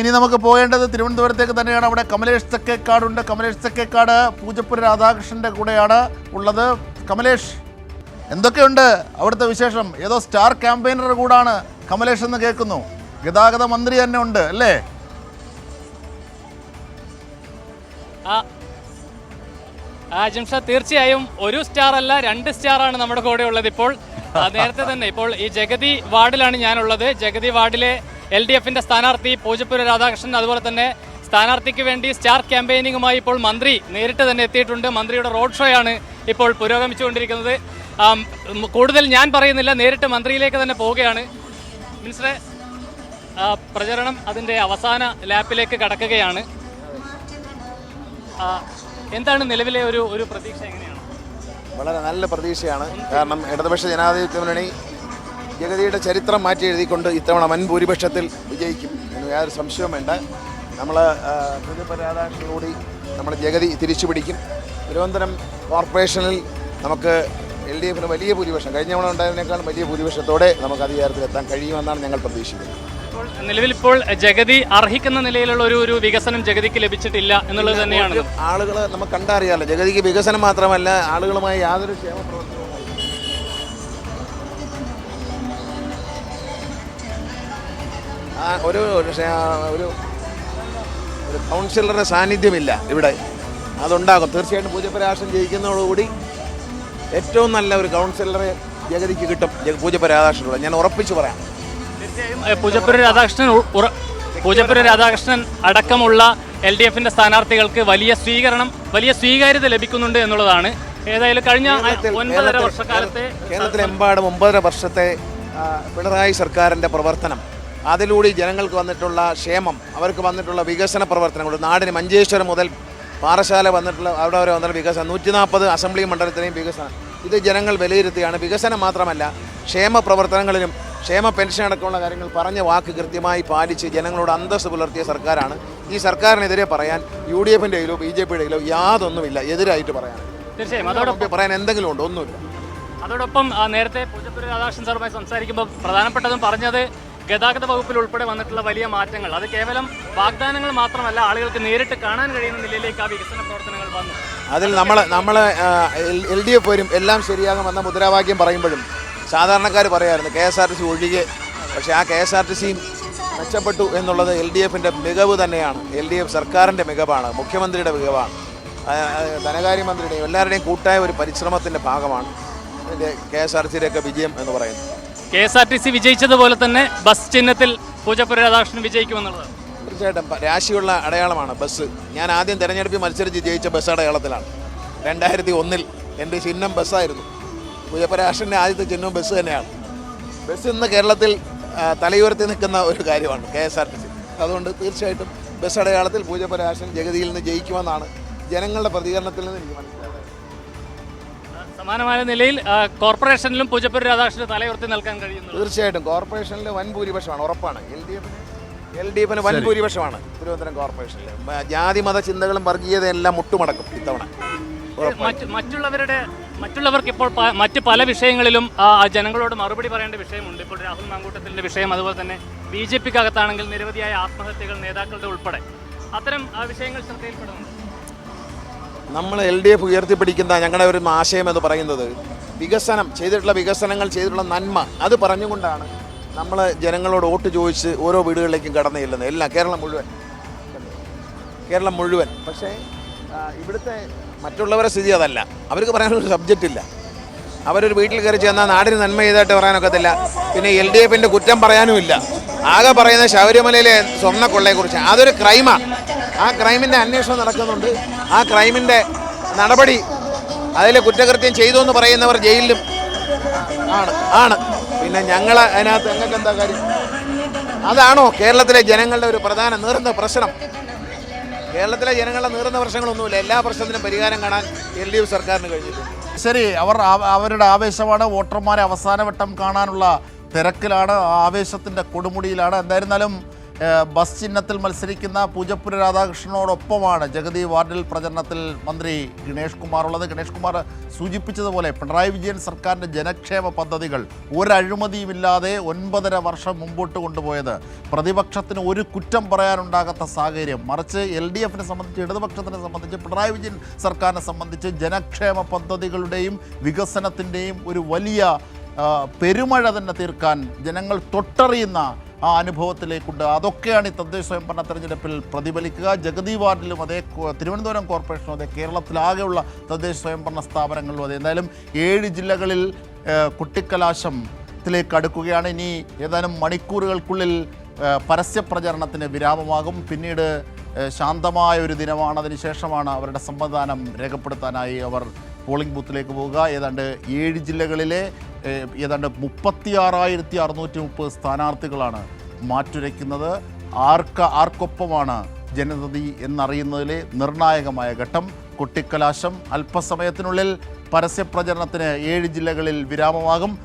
ഇനി നമുക്ക് പോകേണ്ടത് തിരുവനന്തപുരത്തേക്ക് തന്നെയാണ്. അവിടെ കമലേഷ് തെക്കേക്കാടുണ്ട് കമലേഷ് തെക്കേക്കാട് പൂജപ്പുര രാധാകൃഷ്ണന്റെ കൂടെയാണ് ഉള്ളത്. കമലേഷ് എന്തൊക്കെയുണ്ട് അവിടുത്തെ വിശേഷം? ഏതോ സ്റ്റാർ ക്യാമ്പയിനർ കൂടാണ് കമലേഷ് എന്ന് കേൾക്കുന്നു. ഗതാഗത മന്ത്രി തന്നെ ഉണ്ട് അല്ലേ? ജിംഷ തീർച്ചയായും ഒരു സ്റ്റാർ അല്ല രണ്ട് സ്റ്റാർ ആണ് നമ്മുടെ കൂടെ ഉള്ളത് ഇപ്പോൾ. നേരത്തെ തന്നെ ഇപ്പോൾ ഈ ജഗതി വാർഡിലാണ് ഞാനുള്ളത്. ജഗതി വാർഡിലെ എൽ ഡി എഫിന്റെ സ്ഥാനാർത്ഥി പൂജപ്പുര രാധാകൃഷ്ണൻ അതുപോലെ തന്നെ സ്ഥാനാർത്ഥിക്ക് വേണ്ടി സ്റ്റാർ ക്യാമ്പയിനിങ്ങുമായി ഇപ്പോൾ മന്ത്രി നേരിട്ട് തന്നെ എത്തിയിട്ടുണ്ട്. മന്ത്രിയുടെ റോഡ് ഷോ ആണ് ഇപ്പോൾ പുരോഗമിച്ചുകൊണ്ടിരിക്കുന്നത്. കൂടുതൽ ഞാൻ പറയുന്നില്ല നേരിട്ട് മന്ത്രിയിലേക്ക് തന്നെ പോവുകയാണ്. മിനിസ്റ്ററെ പ്രചരണം അതിന്റെ അവസാന ലാപ്പിലേക്ക് കടക്കുകയാണ്. എന്താണ് നിലവിലെ ഒരു ഒരു പ്രതീക്ഷ എങ്ങനെയാണ്? വളരെ നല്ല പ്രതീക്ഷയാണ്. കാരണം ഇടതുപക്ഷ ജനാധിപത്യ മുന്നണി ജഗതിയുടെ ചരിത്രം മാറ്റി എഴുതിക്കൊണ്ട് ഇത്തവണ വൻ ഭൂരിപക്ഷത്തിൽ വിജയിക്കും. എന്ന് യാതൊരു സംശയവും വേണ്ട. നമ്മൾ രാധാകൃഷ്ണനോടി നമ്മൾ ജഗതി തിരിച്ചു പിടിക്കും. തിരുവനന്തപുരം കോർപ്പറേഷനിൽ നമുക്ക് എൽ ഡി എഫിന് വലിയ ഭൂരിപക്ഷം കഴിഞ്ഞ തവണ ഉണ്ടായതിനേക്കാളും വലിയ ഭൂരിപക്ഷത്തോടെ നമുക്ക് അധികാരത്തിലെത്താൻ കഴിയുമെന്നാണ് ഞങ്ങൾ പ്രതീക്ഷിക്കുന്നത്. നിലവിലിപ്പോൾ നിലവിൽ ഇപ്പോൾ ജഗതി അർഹിക്കുന്ന നിലയിലുള്ള ഒരു ഒരു വികസനം ജഗതിക്ക് ലഭിച്ചിട്ടില്ല എന്നുള്ളത് തന്നെയാണ് ആളുകൾ നമുക്ക് കണ്ടറിയാമല്ലോ ജഗതിക്ക് വികസനം മാത്രമല്ല ആളുകളുമായി യാതൊരു ക്ഷേമ പ്രവർത്തനവും ഒരു ഒരു ഒരു കൗൺസിലറുടെ സാന്നിധ്യമില്ല ഇവിടെ. അതുണ്ടാകും. തീർച്ചയായിട്ടും പൂജപ്പരാശം ജയിക്കുന്നതോടുകൂടി ഏറ്റവും നല്ല ഒരു കൗൺസിലറെ ജഗതിക്ക് കിട്ടും. പൂജപരാധാകൃഷ്ണനുള്ള ഞാൻ ഉറപ്പിച്ചു പറയാം. പൂജപ്പുര രാധാകൃഷ്ണൻ പൂജപ്പുര രാധാകൃഷ്ണൻ അടക്കമുള്ള എൽ ഡി എഫിന്റെ സ്ഥാനാർത്ഥികൾക്ക് വലിയ സ്വീകരണം വലിയ സ്വീകാര്യത ലഭിക്കുന്നുണ്ട് എന്നുള്ളതാണ്. ഏതായാലും കഴിഞ്ഞ ഒൻപതര വർഷക്കാലത്തെ കേരളത്തിലെമ്പാടും ഒമ്പതര വർഷത്തെ പിണറായി സർക്കാരിന്റെ പ്രവർത്തനം അതിലൂടെ ജനങ്ങൾക്ക് വന്നിട്ടുള്ള ക്ഷേമം അവർക്ക് വന്നിട്ടുള്ള വികസന പ്രവർത്തനങ്ങൾ നാടിന് മഞ്ചേശ്വരം മുതൽ പാറശാല വന്നിട്ടുള്ള അവിടെ വരെ വന്നിട്ടുള്ള വികസനം നൂറ്റി നാൽപ്പത് അസംബ്ലി മണ്ഡലത്തിലെയും വികസനം. ഇത് ജനങ്ങൾ വിലയിരുത്തുകയാണ്. വികസനം മാത്രമല്ല ക്ഷേമ പ്രവർത്തനങ്ങളിലും ക്ഷേമ പെൻഷൻ അടക്കമുള്ള കാര്യങ്ങൾ പറഞ്ഞ വാക്ക് കൃത്യമായി പാലിച്ച് ജനങ്ങളോട് അന്തസ്സ് പുലർത്തിയ സർക്കാരാണ്. ഈ സർക്കാരിനെതിരെ പറയാൻ യു ഡി എഫിന്റെ കയ്യിലോ ബി ജെ പിയുടെ കയ്യിലോ യാതൊന്നുമില്ല എതിരായിട്ട് പറയാൻ. തീർച്ചയായും. അതോടൊപ്പം പറയാൻ എന്തെങ്കിലും ഉണ്ടോ? ഒന്നുമില്ല. അതോടൊപ്പം നേരത്തെ പൂജപ്പുര രാധാകൃഷ്ണൻ സാറുമായി സംസാരിക്കുമ്പോൾ പ്രധാനപ്പെട്ടതും പറഞ്ഞത് ഗതാഗത വകുപ്പിൽ ഉൾപ്പെടെ വന്നിട്ടുള്ള വലിയ മാറ്റങ്ങൾ. അത് കേവലം വാഗ്ദാനങ്ങൾ മാത്രമല്ല ആളുകൾക്ക് നേരിട്ട് കാണാൻ കഴിയുന്ന നിലയിലേക്ക് ആ വികസന പ്രവർത്തനങ്ങൾ വന്നു. അതിൽ നമ്മൾ നമ്മൾ എൽ ഡി എഫ് വരും എല്ലാം ശരിയാകുമെന്ന മുദ്രാവാക്യം പറയുമ്പോഴും സാധാരണക്കാർ പറയായിരുന്നു K S R T C ഒഴികെ പക്ഷേ ആ കെ എസ് ആർ ടി സിയും മെച്ചപ്പെട്ടു എന്നുള്ളത് എൽ ഡി എഫിന്റെ മികവ് തന്നെയാണ്. എൽ ഡി എഫ് സർക്കാരിന്റെ മികവാണ് മുഖ്യമന്ത്രിയുടെ മികവാണ് ധനകാര്യമന്ത്രിയുടെയും എല്ലാവരുടെയും കൂട്ടായ ഒരു പരിശ്രമത്തിന്റെ ഭാഗമാണ് ഇതിന്റെ കെ എസ് ആർ സിയുടെയൊക്കെ വിജയം എന്ന് പറയുന്നത്. K S R T C വിജയിച്ചതുപോലെ തന്നെ ബസ് ചിഹ്നത്തിൽ പൂജപ്പുര രാധാകൃഷ്ണൻ വിജയിക്കുമെന്നുള്ളത്. തീർച്ചയായിട്ടും രാശിയുള്ള അടയാളമാണ് ബസ്. ഞാൻ ആദ്യം തിരഞ്ഞെടുപ്പിൽ മത്സരിച്ച് ജയിച്ച ബസ് അടയാളത്തിലാണ്. രണ്ടായിരത്തി ഒന്നിൽ എന്റെ ചിഹ്നം ബസ്സായിരുന്നു. പൂജപ്പരാഷ്ട്രന്റെ ആദ്യത്തെ ചിഹ്നം ബസ് തന്നെയാണ്. ബസ് ഇന്ന് കേരളത്തിൽ തലയുയർത്തി നിൽക്കുന്ന ഒരു കാര്യമാണ് K S R T C അതുകൊണ്ട് തീർച്ചയായിട്ടും ബസ് അടയാളത്തിൽ പൂജപ്പരാശൻ ജഗതിയിൽ നിന്ന് ജയിക്കുമെന്നാണ് ജനങ്ങളുടെ പ്രതികരണത്തിൽ നിന്ന് എനിക്ക് മനസ്സിലായത് സമാനമായ നിലയിൽ കോർപ്പറേഷനിലും പൂജപ്പൂർ രാധാകൃഷ്ണൻ തലയുയർത്തി നിൽക്കാൻ കഴിയുന്നു. തീർച്ചയായിട്ടും. കോർപ്പറേഷനിൽ വൻ ഭൂരിപക്ഷമാണ് ഉറപ്പാണ്. എൽ ഡി എഫിന് എൽ ഡി എഫിന് വൻ ഭൂരിപക്ഷമാണ് തിരുവനന്തപുരം കോർപ്പറേഷനിൽ ജാതി മത ചിന്തകളും വർഗീയതയെല്ലാം മുട്ടുമടക്കും ഇത്തവണ. മറ്റ് മറ്റുള്ളവരുടെ മറ്റുള്ളവർക്ക് ഇപ്പോൾ മറ്റ് പല വിഷയങ്ങളിലും ജനങ്ങളോട് മറുപടി പറയേണ്ട വിഷയമുണ്ട്. ഇപ്പോൾ രാഹുൽ മാങ്കൂട്ടത്തിന്റെ വിഷയം അതുപോലെ തന്നെ ബി ജെ പിക്ക് അകത്താണെങ്കിൽ നിരവധിയായ ആത്മഹത്യകൾ നേതാക്കളുടെ ഉൾപ്പെടെ. അത്തരം ആ, വിഷയങ്ങൾ ശ്രദ്ധയിൽപ്പെടുന്നുണ്ട്. നമ്മൾ എൽ ഡി എഫ് ഉയർത്തിപ്പിടിക്കുന്ന ഞങ്ങളുടെ ഒരു ആശയം എന്ന് പറയുന്നത് വികസനം ചെയ്തിട്ടുള്ള വികസനങ്ങൾ ചെയ്തിട്ടുള്ള നന്മ. അത് പറഞ്ഞുകൊണ്ടാണ് നമ്മൾ ജനങ്ങളോട് വോട്ട് ചോദിച്ച് ഓരോ വീടുകളിലേക്കും കടന്നു ചെല്ലുന്നത്. എല്ലാം കേരളം മുഴുവൻ. കേരളം മുഴുവൻ. പക്ഷേ ഇവിടുത്തെ മറ്റുള്ളവരെ സ്ഥിതി അതല്ല. അവർക്ക് പറയാനൊരു സബ്ജക്റ്റ് ഇല്ല. അവരൊരു വീട്ടിൽ കയറി ചെന്നാൽ നാടിന് നന്മ ചെയ്തായിട്ട് പറയാനൊക്കത്തില്ല. പിന്നെ എൽ ഡി എഫിന്റെ കുറ്റം പറയാനുമില്ല. ആകെ പറയുന്ന ശബരിമലയിലെ സ്വർണക്കൊള്ളയെക്കുറിച്ച് അതൊരു ക്രൈമാണ് ആ. ക്രൈമിന്റെ അന്വേഷണം നടക്കുന്നുണ്ട്. ആ ക്രൈമിന്റെ നടപടി അതിലെ കുറ്റകൃത്യം ചെയ്തു എന്ന് പറയുന്നവർ ജയിലിലും ആണ്. ആണ്. പിന്നെ ഞങ്ങൾ അതിനകത്ത് ഞങ്ങൾക്ക് എന്താ കാര്യം? അതാണോ കേരളത്തിലെ ജനങ്ങളുടെ ഒരു പ്രധാന നീർന്ന പ്രശ്നം? കേരളത്തിലെ ജനങ്ങളുടെ നീർന്ന പ്രശ്നങ്ങളൊന്നുമില്ല. എല്ലാ പ്രശ്നത്തിനും പരിഹാരം കാണാൻ എൽ ഡി എഫ് സർക്കാരിന് കഴിഞ്ഞിട്ടുണ്ട്. ശരി അവർ അവരുടെ ആവേശമാണ് വോട്ടർമാരെ അവസാനവട്ടം കാണാനുള്ള തിരക്കിലാണ് ആവേശത്തിന്റെ കൊടുമുടിയിലാണ്. എന്തായിരുന്നാലും ബസ് ചിഹ്നത്തിൽ മത്സരിക്കുന്ന പൂജപ്പുര രാധാകൃഷ്ണനോടൊപ്പമാണ് ജഗതി വാർഡിൽ പ്രചരണത്തിൽ മന്ത്രി ഗണേഷ് കുമാർ ഉള്ളത്. ഗണേഷ് കുമാർ സൂചിപ്പിച്ചതുപോലെ പിണറായി വിജയൻ സർക്കാരിന്റെ ജനക്ഷേമ പദ്ധതികൾ ഒരഴിമതിയുമില്ലാതെ ഒൻപതര വർഷം മുമ്പോട്ട് കൊണ്ടുപോയത്. പ്രതിപക്ഷത്തിന് ഒരു കുറ്റം പറയാനുണ്ടാകാത്ത സാഹചര്യം. മറിച്ച് എൽ ഡി എഫിനെ സംബന്ധിച്ച് ഇടതുപക്ഷത്തിനെ സംബന്ധിച്ച് പിണറായി വിജയൻ സർക്കാരിനെ സംബന്ധിച്ച് ജനക്ഷേമ പദ്ധതികളുടെയും വികസനത്തിന്റെയും ഒരു വലിയ പെരുമഴ തന്നെ തീർക്കാൻ ജനങ്ങൾ തൊട്ടറിയുന്ന ആ അനുഭവത്തിലേക്കുണ്ട്. അതൊക്കെയാണ് ഈ തദ്ദേശ സ്വയംഭരണ തെരഞ്ഞെടുപ്പിൽ പ്രതിഫലിക്കുക. ജഗതി വാർഡിലും അതേ തിരുവനന്തപുരം കോർപ്പറേഷനും അതേ കേരളത്തിലാകെയുള്ള തദ്ദേശ സ്വയംഭരണ സ്ഥാപനങ്ങളിലും അതെ. എന്തായാലും ഏഴ് ജില്ലകളിൽ കുട്ടിക്കലാശം കുട്ടിക്കലാശത്തിലേക്ക് അടുക്കുകയാണ്. ഇനി ഏതാനും മണിക്കൂറുകൾക്കുള്ളിൽ പരസ്യ പ്രചരണത്തിന് വിരാമമാകും. പിന്നീട് ശാന്തമായ ഒരു ദിനമാണ്. അതിനുശേഷമാണ് അവരുടെ സമ്മതിദാനം രേഖപ്പെടുത്താനായി അവർ പോളിംഗ് ബൂത്തിലേക്ക് പോവുക. ഏതാണ്ട് ഏഴ് ജില്ലകളിലെ ഏതാണ്ട് മുപ്പത്തി ആറായിരത്തി അറുന്നൂറ്റി മുപ്പത് സ്ഥാനാർത്ഥികളാണ് മാറ്റുരയ്ക്കുന്നത്. ആർക്ക ആർക്കൊപ്പമാണ് ജനതതി എന്നറിയുന്നതിലെ നിർണായകമായ ഘട്ടം. കൊട്ടിക്കലാശം അല്പസമയത്തിനുള്ളിൽ പരസ്യപ്രചരണത്തിന് ഏഴ് ജില്ലകളിൽ വിരാമമാകും.